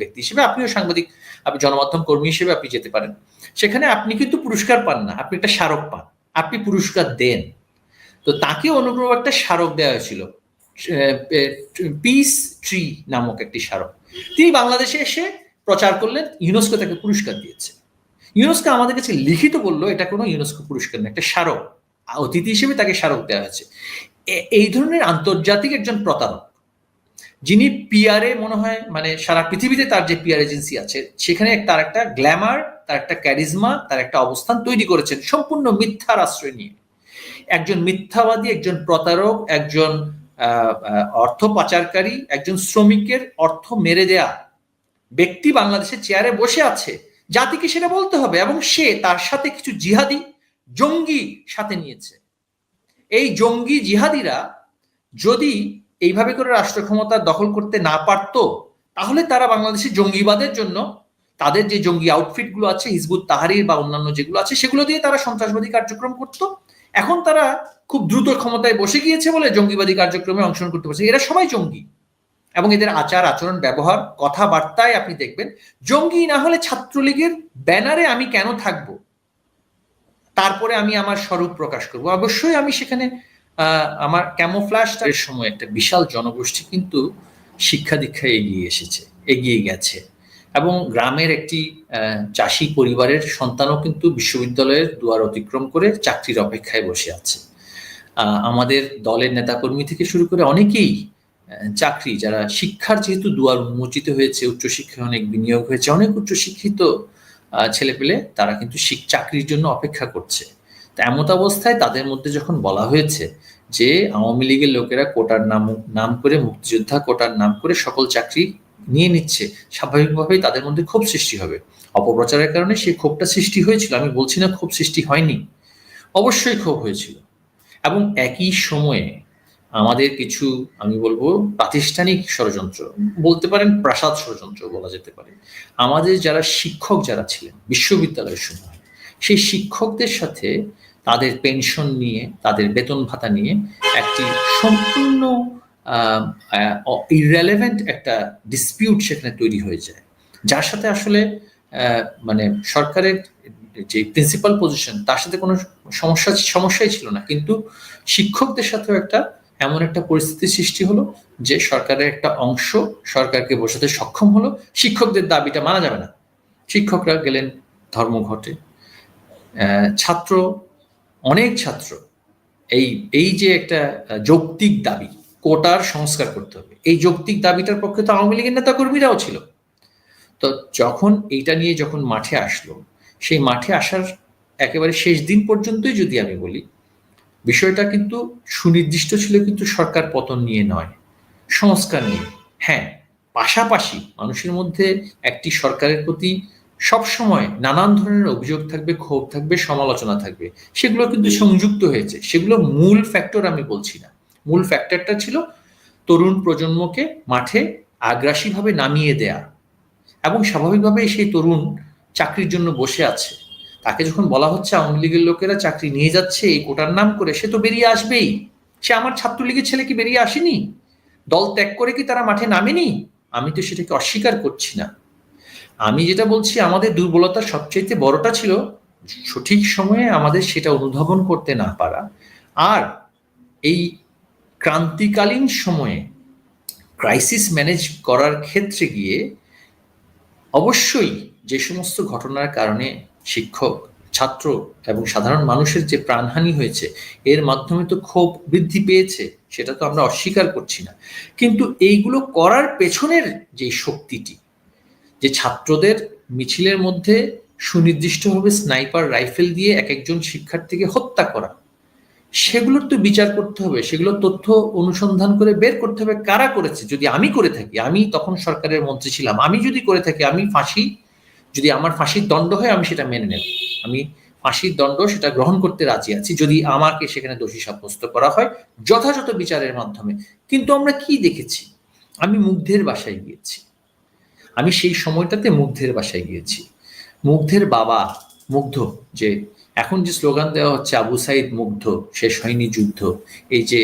ব্যক্তি হিসেবে আপনিও সাংবাদিক, আপনি জনমাধ্যম কর্মী হিসেবে আপনি যেতে পারেন। সেখানে আপনি কিন্তু পুরস্কার পান না, আপনি একটা স্মারক পান, আপনি পুরস্কার দেন। তো তাকে অনুগ্রহ একটা স্মারক দেওয়া হয়েছিল পিস ট্রি নামক একটি স্মারক। তিনি বাংলাদেশে এসে প্রচার করলেন ইউনেস্কো তাকে পুরস্কার দিয়েছে। ইউনেস্কো আমাদের কাছে লিখিত বলল, এটা কোনো ইউনেস্কো পুরস্কার না, একটা স্মারক। অতিথি হিসেবে তাকে স্মারক দেওয়া হয়েছে। এই ধরনের আন্তর্জাতিক একজন প্রতারক যিনি পিআরএ মনে হয় মানে সারা পৃথিবীতে তার যে পিআর এজেন্সি আছে, সেখানে তার একটা গ্ল্যামার তার একটা ক্যারিজমা তার একটা অবস্থান তৈরি করেছেন সম্পূর্ণ মিথ্যার আশ্রয় নিয়ে। একজন মিথ্যাবাদী, একজন প্রতারক, একজন অর্থ পাচারকারী, একজন শ্রমিকের অর্থ মেরে দেয়া। ব্যক্তি বাংলাদেশের চেয়ারে বসে আছে। জাতিকে সেটা বলতে হবে এবং সে তার সাথে কিছু জিহাদি, জঙ্গি সাথে নিয়েছে। এই জঙ্গি জিহাদিরা যদি এইভাবে করে রাষ্ট্র ক্ষমতা দখল করতে না পারত, তাহলে তারা বাংলাদেশের জঙ্গিবাদের জন্য তাদের যে জঙ্গি আউটফিটগুলো আছে, হিজবুত তাহারির বা অন্যান্য যেগুলো আছে, সেগুলো দিয়ে তারা সন্ত্রাসবাদী কার্যক্রম করত। এখন তারা খুব দ্রুত ক্ষমতায় বসে গিয়েছে বলে জঙ্গিবাদী কার্যক্রমে অংশগ্রহণ করতে পারছে এরা সবাই জঙ্গি। এবং এদের আচার, আচরণ, ব্যবহার, কথাবার্তায় আপনি দেখবেন, জঙ্গি না হলে ছাত্রলীগের ব্যানারে আমি কেন থাকব? তারপরে আমি আমার স্বরূপ প্রকাশ করব। অবশ্যই আমি সেখানে আমার ক্যামোফ্লাশটার সময় একটা বিশাল জনগোষ্ঠী কিন্তু শিক্ষা দীক্ষায় এগিয়ে এসেছে, এগিয়ে গেছে। এবং গ্রামের একটি চাষি পরিবারের সন্তানও কিন্তু বিশ্ববিদ্যালয়ের দুয়ার অতিক্রম করে চাকরির অপেক্ষায় বসে আছে। আমাদের দলের নেতাকর্মী থেকে শুরু করে অনেকেই চাকরি, যারা শিক্ষার যেহেতু দুয়ার উন্মোচিত হয়েছে, উচ্চশিক্ষায় অনেক বিনিয়োগ হয়েছে, অনেক উচ্চশিক্ষিত ছেলে পেলে তারা কিন্তু চাকরির জন্য অপেক্ষা করছে। এমত অবস্থায় তাদের মধ্যে যখন বলা হয়েছে যে আওয়ামী লীগের লোকেরা কোটার নাম নাম করে মুক্তিযোদ্ধা কোটার নাম করে সকল চাকরি নিয়ে নিচ্ছে, স্বাভাবিকভাবেই তাদের মধ্যে ক্ষোভ সৃষ্টি হবে। অপপ্রচারের কারণে সেই ক্ষোভটা সৃষ্টি হয়েছিল। আমি বলছি না ক্ষোভ সৃষ্টি হয়নি, অবশ্যই ক্ষোভ হয়েছিল। এবং একই সময়ে আমাদের কিছু, আমি বলব, প্রাতিষ্ঠানিক ষড়যন্ত্র, বলতে পারেন প্রাসাদ ষড়যন্ত্র বলা যেতে পারে। আমাদের যারা শিক্ষক যারা ছিলেন, বিশ্ববিদ্যালয়ের সময় সেই শিক্ষকদের সাথে তাদের পেনশন নিয়ে, তাদের বেতন ভাতা নিয়ে একটি সম্পূর্ণ ইরেলেভেন্ট একটা ডিসপিউট সেখানে তৈরি হয়ে যায়। যার সাথে আসলে মানে সরকারের যে প্রিন্সিপাল পজিশন তার সাথে কোনো সমস্যা, সমস্যাই ছিল না। কিন্তু শিক্ষকদের সাথেও একটা এমন একটা পরিস্থিতি সৃষ্টি হলো যে সরকারের একটা অংশ সরকারকে বোঝাতে সক্ষম হলো। শিক্ষকদের দাবিটা মানা যাবে না। শিক্ষকরা গেলেন ধর্মঘটে। ছাত্র, অনেক ছাত্র, এই এই যে একটা যৌক্তিক দাবি, কোটার সংস্কার করতে হবে, এই যৌক্তিক দাবিটার পক্ষে তো আওয়ামী লীগের নেতা কর্মীরাও ছিল। তো যখন এইটা নিয়ে যখন মাঠে আসলো, সেই মাঠে আসার একেবারে শেষ দিন পর্যন্তই যদি আমি বলি, বিষয়টা কিন্তু সুনির্দিষ্ট ছিল কিন্তু সরকার পতন নিয়ে নয়, সংস্কার নিয়ে। হ্যাঁ পাশাপাশি মানুষের মধ্যে একটি সরকারের প্রতি সবসময় নানান ধরনের অভিযোগ থাকবে ক্ষোভ থাকবে সমালোচনা থাকবে। সেগুলো কিন্তু সংযুক্ত হয়েছে। সেগুলো মূল ফ্যাক্টর আমি বলছি না। মূল ফ্যাক্টরটা ছিল তরুণ প্রজন্মকে মাঠে আগ্রাসীভাবে নামিয়ে দেয়া এবং স্বাভাবিকভাবে সেই তরুণ চাকরির জন্য বসে আছে। তাকে যখন বলা হচ্ছে আওয়ামী লীগের লোকেরা চাকরি নিয়ে যাচ্ছে এই কোটার নাম করে সে তো বেরিয়ে আসবেই। সে আমার ছাত্রলীগের ছেলে কি বেরিয়ে আসেনি? দল ত্যাগ করে কি তারা মাঠে নামেনি? আমি তো সেটাকে অস্বীকার করছি না। আমি যেটা বলছি, আমাদের দুর্বলতা সবচেয়ে বড়টা ছিল সঠিক সময়ে আমাদের সেটা অনুধাবন করতে না পারা। আর এই ক্রান্তিকালীন সময়ে ক্রাইসিস ম্যানেজ করার ক্ষেত্রে গিয়ে অবশ্যই যে সমস্ত ঘটনার কারণে শিক্ষক, ছাত্র এবং সাধারণ মানুষের যে প্রাণহানি হয়েছে, এর মাধ্যমে তো ক্ষোভ বৃদ্ধি পেয়েছে, সেটা তো আমরা অস্বীকার করছি না। কিন্তু এইগুলো করার পেছনের যে শক্তিটি যে ছাত্রদের মিছিলের মধ্যে সুনির্দিষ্টভাবে স্নাইপার রাইফেল দিয়ে এক একজন শিক্ষার্থীকে হত্যা করা। সেগুলোর তো বিচার করতে হবে, সেগুলো তথ্য অনুসন্ধান করে বের করতে হবে। কারা করেছে? যদি আমি করে থাকি, আমি তখন সরকারের মন্ত্রী ছিলাম। আমি যদি করে থাকি, আমি ফাঁসি, যদি আমার ফাঁসির দণ্ড হয়, আমি সেটা মেনে নেব। আমি ফাঁসির দণ্ড, সেটা গ্রহণ করতে রাজি আছি, যদি আমাকে সেখানে দোষী সাব্যস্ত করা হয় যথাযথ বিচারের মাধ্যমে। কিন্তু আমরা কি দেখেছি? আমি মুগ্ধের বাসায় গিয়েছি। আমি সেই সময়টাতে মুগ্ধের বাসায় গিয়েছি। মুগ্ধের বাবা মুগ্ধ যে এখন যে স্লোগান দেওয়া হচ্ছে আবু সাইদ মুগ্ধ শেষ হয়নি যুদ্ধ এই যে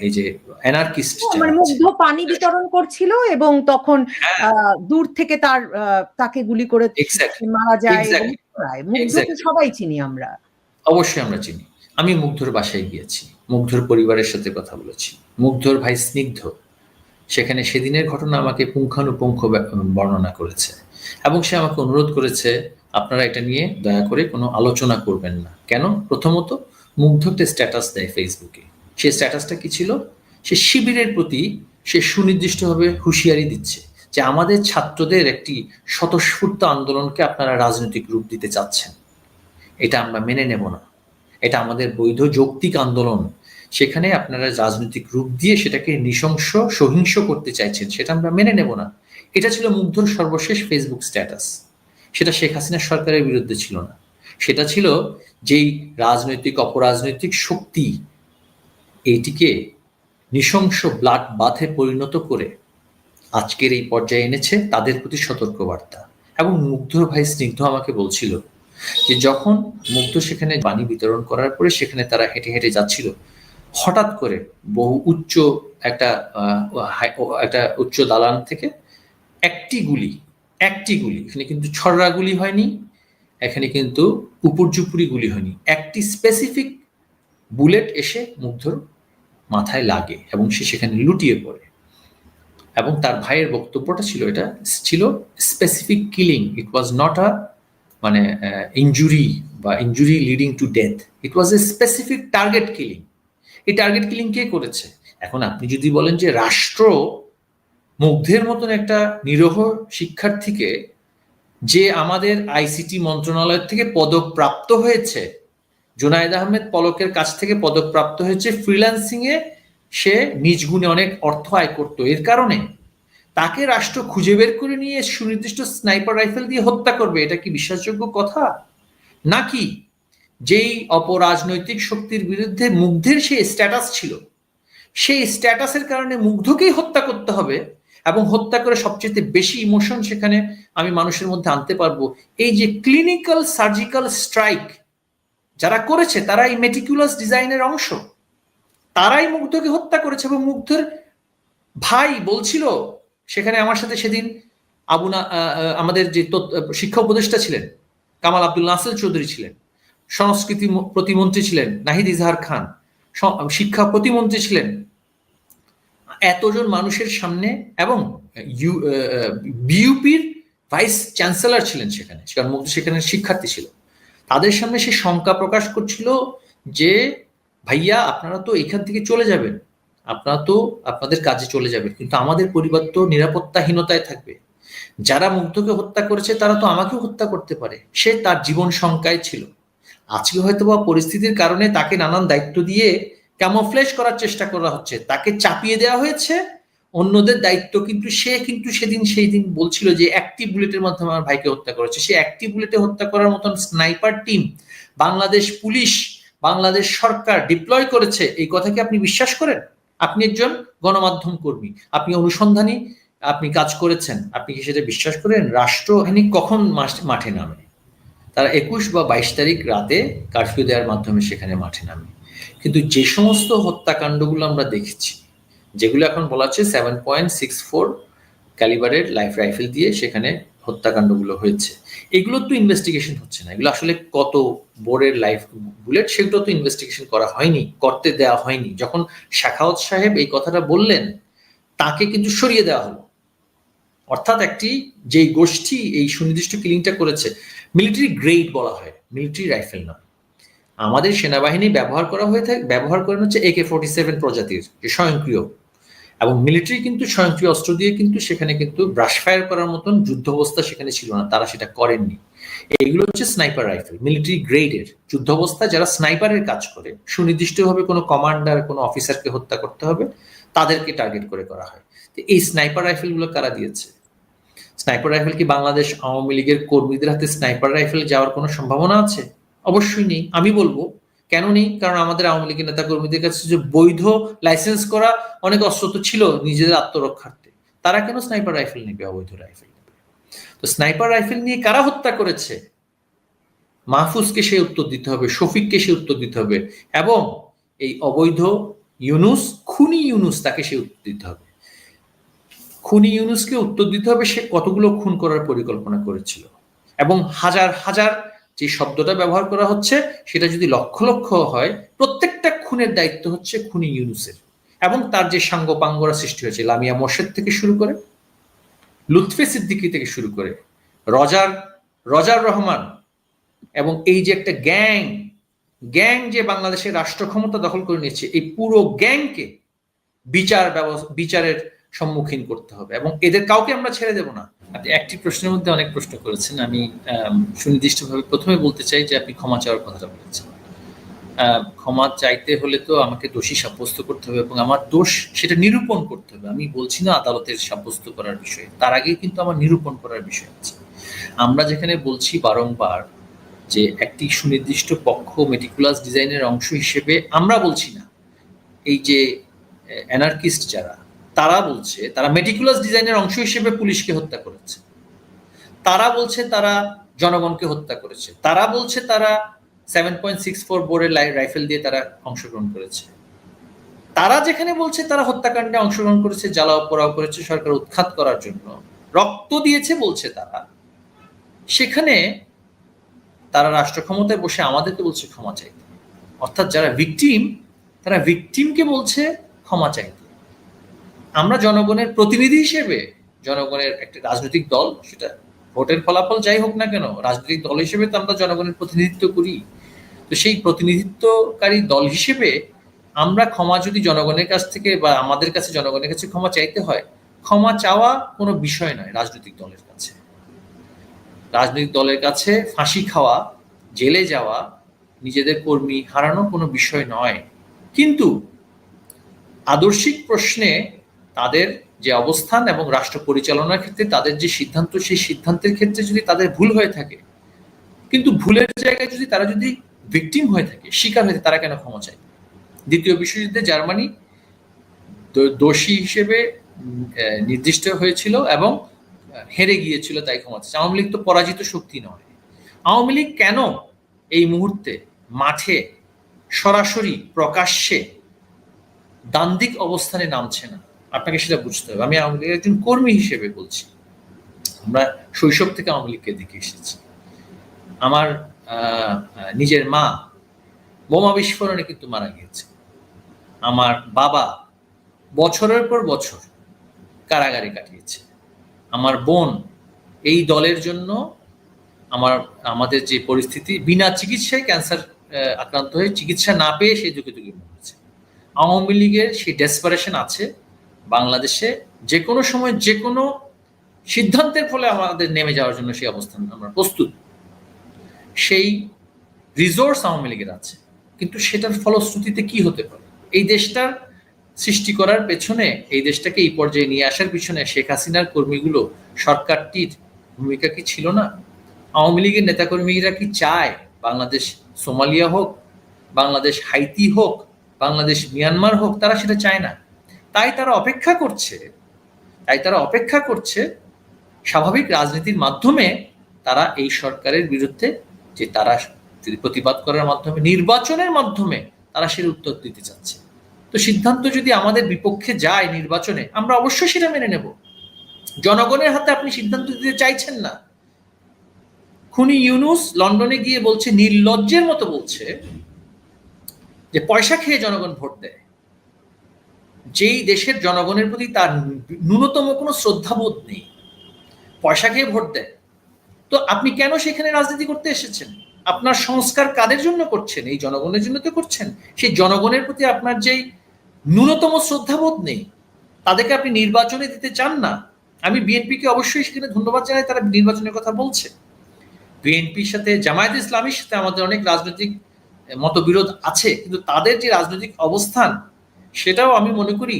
এই যে অ্যানার্কিস্ট মানে মুগ্ধ পানি বিতরণ করছিল এবং তখন হ্যাঁ। দূর থেকে তার তাকে গুলি করে মারা যায় মুগ্ধকে সবাই চিনি আমরা। অবশ্যই আমরা চিনি। আমি মুগ্ধর বাসায় গিয়েছি। মুগ্ধর পরিবারের সাথে কথা বলেছি। মুগ্ধর ভাই স্নিগ্ধ। সেখানে সেদিনের ঘটনা আমাকে পুঙ্খানুপুঙ্খ বর্ণনা করেছে। এবং সে আমাকে অনুরোধ করেছে, আপনারা এটা নিয়ে দয়া করে কোনো আলোচনা করবেন না। কেন? প্রথমত মুগ্ধ একটা স্ট্যাটাস দেয় ফেসবুকে সেই স্ট্যাটাসটা কি ছিল? সে শিবিরের প্রতি সে সুনির্দিষ্টভাবে হুঁশিয়ারি দিচ্ছে যে আমাদের ছাত্রদের একটি স্বতঃস্ফূর্ত আন্দোলনকে আপনারা রাজনৈতিক রূপ দিতে চাচ্ছেন। এটা আমরা মেনে নেব না। এটা আমাদের বৈধ যৌক্তিক আন্দোলন। সেখানে আপনারা রাজনৈতিক রূপ দিয়ে সেটাকে নৃশংস, সহিংস করতে চাইছেন, সেটা আমরা মেনে নেব না। এটা ছিল মুগ্ধর সর্বশেষ ফেসবুক স্ট্যাটাস সেটা শেখ হাসিনা সরকারের বিরুদ্ধে ছিল না। সেটা ছিল যেই রাজনৈতিক, অপরাজনৈতিক শক্তি এইটিকে নৃশংস ব্লাড বাথে পরিণত করে আজকের এই পর্যায়ে এনেছে তাদের প্রতি সতর্কবার্তা। এবং মুগ্ধর ভাই স্নিগ্ধ আমাকে বলছিল যে যখন মুগ্ধ সেখানে বাণী বিতরণ করার পরে সেখানে তারা হেঁটে হেঁটে যাচ্ছিল হঠাৎ করে বহু উচ্চ একটা একটা উচ্চ দালান থেকে একটি গুলি একটি গুলি, এখানে কিন্তু ছড়রা গুলি হয়নি, এখানে কিন্তু উপর্যুপুরি গুলি হয়নি, একটি স্পেসিফিক বুলেট এসে মুগ্ধর মাথায় লাগে এবং সে সেখানে লুটিয়ে পড়ে। এবং তার ভাইয়ের বক্তব্যটা ছিল এটা, ছিল specific killing it was not a মানে ইঞ্জুরি বা injury leading to death it was a specific target killing এই টার্গেট কিলিং কে করেছে? এখন আপনি যদি বলেন যে রাষ্ট্র মুগ্ধের মতন একটা নিরহ শিক্ষার্থীকে যে আমাদের আইসিটি মন্ত্রণালয় থেকে পদক প্রাপ্ত হয়েছে, জুনায়দ আহমেদ পলকের কাছ থেকে পদক প্রাপ্ত হয়েছে ফ্রিল্যান্সিং এ সে নিজ গুণে অনেক অর্থ আয় করতো। এর কারণে তাকে রাষ্ট্র খুঁজে বের করে নিয়ে সুনির্দিষ্ট স্নাইপার রাইফেল দিয়ে হত্যা করবে, এটা কি বিশ্বাসযোগ্য কথা? নাকি যেই অপরাজনৈতিক শক্তির বিরুদ্ধে মুগ্ধের সেই স্ট্যাটাস ছিল, সেই স্ট্যাটাসের কারণে মুগ্ধকেই হত্যা করতে হবে এবং হত্যা করে সবচেয়ে বেশি ইমোশন সেখানে আমি মানুষের মধ্যে আনতে পারব। এই যে ক্লিনিক্যাল সার্জিক্যাল স্ট্রাইক যারা করেছে তারা এই মেটিকুলাস ডিজাইনের অংশ। তারাই মুগ্ধকে হত্যা করেছে এবং মুগ্ধের ভাই বলছিল, সেখানে আমার সাথে সেদিন আবুনা আমাদের যে শিক্ষা উপদেষ্টা ছিলেন, কামাল আব্দুল নাসেল চৌধুরী ছিলেন। সংস্কৃতি প্রতিমন্ত্রী ছিলেন নাহিদ ইজহার খান। শিক্ষা প্রতিমন্ত্রী ছিলেন। এতজন মানুষের সামনে এবং বিউপির ভাইস চ্যান্সেলর ছিলেন সেখানে সেখানে শিক্ষার্থী ছিল। তাদের সামনে সে শঙ্কা প্রকাশ করছিল যে, ভাইয়া, আপনারা তো এখান থেকে চলে যাবেন। আপনারা তো আপনাদের কাজে চলে যাবেন, কিন্তু আমাদের পরিবার তো নিরাপত্তাহীনতায় থাকবে। যারা মুগ্ধকে হত্যা করেছে, তারা তো আমাকেও হত্যা করতে পারে। সে তার জীবন শঙ্কায় ছিল। আজকে হয়তো বা পরিস্থিতির কারণে তাকে নানান দায়িত্ব দিয়ে ক্যামোফ্লেশ করার চেষ্টা করা হচ্ছে। তাকে চাপিয়ে দেওয়া হয়েছে। অন্যদের দায়িত্ব কিন্তু সে কিন্তু সেদিন সেই দিন বলছিল যে একটি বুলেটের মাধ্যমে আমার ভাইকে হত্যা করেছে। সে একটি বুলেটে হত্যা করার মতন sniper team Bangladesh police, Bangladesh সরকার ডিপ্লয় করেছে। এই কথা কি আপনি বিশ্বাস করেন? আপনি একজন গণমাধ্যম কর্মী, আপনি অনুসন্ধানী, আপনি কাজ করেছেন। আপনি কি সেটা বিশ্বাস করেন? রাষ্ট্রহানি কখন মাঠে নামে? তারা একুশ বা বাইশ তারিখ রাতে কারফিউ দেওয়ার মাধ্যমে সেখানে মাঠে নামে। কিন্তু যে সমস্ত হত্যাকাণ্ডগুলো আমরা দেখেছি, যেগুলো এখন বলা হচ্ছে সেভেন পয়েন্ট সিক্স ফোর ক্যালিবারের লাইফ রাইফেল দিয়ে সেখানে হত্যাকাণ্ডগুলো হয়েছে, এগুলো তো ইনভেস্টিগেশন হচ্ছে না। এগুলো আসলে কত বোর্ডের লাইফ বুলেট সেগুলো তো ইনভেস্টিগেশন করা হয়নি, করতে দেওয়া হয়নি। যখন শাখাওয়াত সাহেব এই কথাটা বললেন, তাকে কিন্তু সরিয়ে দেওয়া হলো। অর্থাৎ একটি যেই গোষ্ঠী এই সুনির্দিষ্ট কিলিংটা করেছে মিলিটারি গ্রেড বলা হয় মিলিটারি রাইফেল নয় আমাদের সেনাবাহিনী ব্যবহার করা হয়ে থাকে, ব্যবহার করেন হচ্ছে একে ফোর্টি সেভেন প্রজাতির, যে স্বয়ংক্রিয়। এবং মিলিটারি কিন্তু স্বয়ংক্রিয় অস্ত্র দিয়ে কিন্তু সেখানে কিন্তু ব্রাশ ফায়ার করার মতন যুদ্ধ অবস্থা সেখানে ছিল না, তারা সেটা করেননি। এইগুলো হচ্ছে স্নাইপার রাইফেল মিলিটারি গ্রেডের যুদ্ধ অবস্থা যারা স্নাইপারের কাজ করে, সুনির্দিষ্টভাবে কোনো কমান্ডার কোনো অফিসারকে হত্যা করতে হবে, তাদেরকে টার্গেট করে করা হয়। তো এই স্নাইপার রাইফেলগুলো কারা দিয়েছে? স্নাইপার রাইফেল কি বাংলাদেশ আওয়ামী লীগের কর্মীদের হাতে স্নাইপার রাইফেল যাওয়ার কোনো সম্ভাবনা আছে? অবশ্যই নেই। আমি বলব, কেন নেই? কারণ আমাদের আওয়ামী লীগের নেতা কর্মীদের কাছে যে বৈধ লাইসেন্স করা অনেক অস্ত্র তো ছিল নিজেদের আত্মরক্ষার্থে। তারা কেন স্নাইপার রাইফেল নেবে, অবৈধ রাইফেল নেবে? তো স্নাইপার রাইফেল নিয়ে কারা হত্যা করেছে? মাহফুজকে সে উত্তর দিতে হবে, শফিককে সে উত্তর দিতে হবে এবং এই অবৈধ ইউনুস, খুনি ইউনুস তাকে সে উত্তর দিতে হবে। খুনি ইউনুসকে উত্তর দিতে হবে, সে কতগুলো খুন করার পরিকল্পনা করেছিল। এবং হাজার হাজার যে শব্দটা ব্যবহার করা হচ্ছে, সেটা যদি লক্ষ লক্ষ হয়, প্রত্যেকটা খুনের দায়িত্ব হচ্ছে খুনি ইউনুসের। এবং তার যে সাঙ্গপাঙ্গরা সৃষ্টি হয়েছে, লামিয়া মোর্শেদ থেকে শুরু করে, লুৎফে সিদ্দিকি থেকে শুরু করে, রজার রজার রহমান এবং এই যে একটা গ্যাং গ্যাং যে বাংলাদেশের রাষ্ট্র ক্ষমতা দখল করে নিয়েছে, এই পুরো গ্যাংকে বিচার ব্যবস্থা বিচারের সম্মুখীন করতে হবে এবং এদের কাউকে আমরা ছেড়ে দেব না। আপনি একটি প্রশ্নের মধ্যে অনেক প্রশ্ন করেছেন। আমি সুনির্দিষ্টভাবে প্রথমে বলতে চাই যে আপনি ক্ষমা চাওয়ার কথাটা বলেছেন। ক্ষমা চাইতে হলে তো আমাকে দোষী সাব্যস্ত করতে হবে এবং আমার দোষ সেটা নিরূপণ করতে হবে। আমি বলছি না আদালতের সাব্যস্ত করার বিষয়ে। তার আগে কিন্তু আমার নিরূপণ করার বিষয় আছে। আমরা যেখানে বলছি বারংবার যে একটি সুনির্দিষ্ট পক্ষ মেটিকুলাস ডিজাইনের অংশ হিসেবে আমরা বলছি না। এই যে অ্যানার্কিস্ট যারা তারা বলছে, তারা মেটিকুলাস ডিজাইনের অংশ হিসেবে পুলিশকে হত্যা করেছে। তারা বলছে তারা জনগণকে হত্যা করেছে। তারা বলছে তারা সেভেন পয়েন্ট সিক্স ফোর বোর্ডের রাইফেল দিয়ে তারা অংশগ্রহণ করেছে। তারা যেখানে বলছে তারা হত্যাকাণ্ডে অংশগ্রহণ করেছে, জ্বালাও পোড়াও করেছে, সরকার উৎখাত করার জন্য। রক্ত দিয়েছে বলছে তারা। সেখানে তারা রাষ্ট্র ক্ষমতায় বসে আমাদেরকে বলছে ক্ষমা চাইতে। অর্থাৎ যারা ভিকটিম তারা ভিকটিমকে বলছে ক্ষমা চাইতে। আমরা জনগণের প্রতিনিধি হিসেবে, জনগণের একটা রাজনৈতিক দল, সেটা ভোটের ফলাফল যাই হোক না কেন, রাজনৈতিক দল হিসেবে তো আমরা জনগণের প্রতিনিধিত্ব করি। তো সেই প্রতিনিধিত্বকারী দল হিসেবে আমরা ক্ষমা যদি জনগণের কাছ থেকে বা আমাদের কাছে জনগণের কাছে ক্ষমা চাইতে হয়, ক্ষমা চাওয়া কোনো বিষয় নয় রাজনৈতিক দলের কাছে। রাজনৈতিক দলের কাছে ফাঁসি খাওয়া, জেলে যাওয়া নিজেদের কর্মী হারানো কোনো বিষয় নয়। কিন্তু আদর্শিক প্রশ্নে তাদের যে অবস্থান এবং রাষ্ট্র পরিচালনার ক্ষেত্রে তাদের যে সিদ্ধান্ত, সেই সিদ্ধান্তের ক্ষেত্রে যদি তাদের ভুল হয়ে থাকে, কিন্তু ভুলের জায়গায় যদি তারা যদি ভিকটিম হয়ে থাকে, শিকার হয়ে তারা কেন ক্ষমা চায়? দ্বিতীয় বিশ্বযুদ্ধে জার্মানি দোষী হিসেবে নির্দিষ্ট হয়েছিল এবং হেরে গিয়েছিল তাই ক্ষমা চাচ্ছে আওয়ামী লীগ তো পরাজিত শক্তি নয়। আওয়ামী লীগ কেন এই মুহূর্তে মাঠে সরাসরি প্রকাশ্যে দান্দিক অবস্থানে নামছে না? আপনাকে সেটা বুঝতে হবে। আমি আওয়ামী লীগের একজন কর্মী হিসেবে বলছি। আমরা শৈশব থেকে আওয়ামী লীগকে দেখে এসেছি। আমার নিজের মা বোমা বিস্ফোরণে কিন্তু মারা গিয়েছে। আমার বাবা বছরের পর বছর কারাগারে কাটিয়েছে। আমার বোন এই দলের জন্য আমার, আমাদের যে পরিস্থিতি, বিনা চিকিৎসায় ক্যান্সার আক্রান্ত হয়ে চিকিৎসা না পেয়ে সেই যুগে যুগে মরেছে আওয়ামী লীগের সেই ডেসপারেশন আছে। বাংলাদেশে যে কোনো সময় যে কোনো সিদ্ধান্তের ফলে আমাদের নেমে যাওয়ার জন্য সেই অবস্থান আমরা প্রস্তুত। সেই রিসোর্স আওয়ামী লীগের আছে। কিন্তু সেটার ফলশ্রুতিতে কি হতে পারে? এই দেশটার সৃষ্টি করার পেছনে এই দেশটাকে এই পর্যায়ে নিয়ে আসার পিছনে শেখ হাসিনার কর্মীগুলো সরকারটির ভূমিকা কি ছিল না? আওয়ামী লীগের নেতাকর্মীরা কি চায় বাংলাদেশ সোমালিয়া হোক, বাংলাদেশ হাইতি হোক, বাংলাদেশ মিয়ানমার হোক, তারা সেটা চায় না। তাই তারা অপেক্ষা করছে। তাই তারা অপেক্ষা করছে স্বাভাবিক রাজনীতির মাধ্যমে তারা এই সরকারের বিরুদ্ধে যে তারা যদি প্রতিবাদ করার মাধ্যমে, নির্বাচনের মাধ্যমে তারা সেটা উত্তর দিতে চাচ্ছে। তো সিদ্ধান্ত যদি আমাদের বিপক্ষে যায় নির্বাচনে, আমরা অবশ্যই সেটা মেনে নেব। জনগণের হাতে আপনি সিদ্ধান্ত দিতে চাইছেন না। খুনি ইউনুস লন্ডনে গিয়ে বলছে, নির্লজ্জের মতো বলছে যে পয়সা খেয়ে জনগণ ভোট দেয়। যেই দেশের জনগণের প্রতি তার ন্যূনতম কোনো শ্রদ্ধাবোধ নেই, পয়সা খেয়ে ভোট দেয়। তো আপনি কেন সেখানে রাজনীতি করতে এসেছেন? আপনার সংস্কার কাদের জন্য করছেন? এই জনগণের জন্য তো করছেন। সেই জনগণের প্রতি আপনার যেই ন্যূনতম শ্রদ্ধাবোধ নেই, তাদেরকে আপনি নির্বাচনে দিতে চান না? আমি বিএনপিকে অবশ্যই সেখানে ধন্যবাদ জানাই, তারা নির্বাচনের কথা বলছে। বিএনপির সাথে, জামায়াত ইসলামীর সাথে আমাদের অনেক রাজনৈতিক মতবিরোধ আছে, কিন্তু তাদের যে রাজনৈতিক অবস্থান সেটাও আমি মনে করি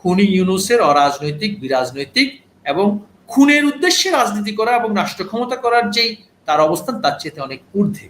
খুনি ইউনুসের অরাজনৈতিক, বিরাজনৈতিক এবং খুনের উদ্দেশ্যে রাজনীতি করা এবং রাষ্ট্র ক্ষমতা করার যেই তার অবস্থান, তার চেয়ে অনেক ঊর্ধ্বে।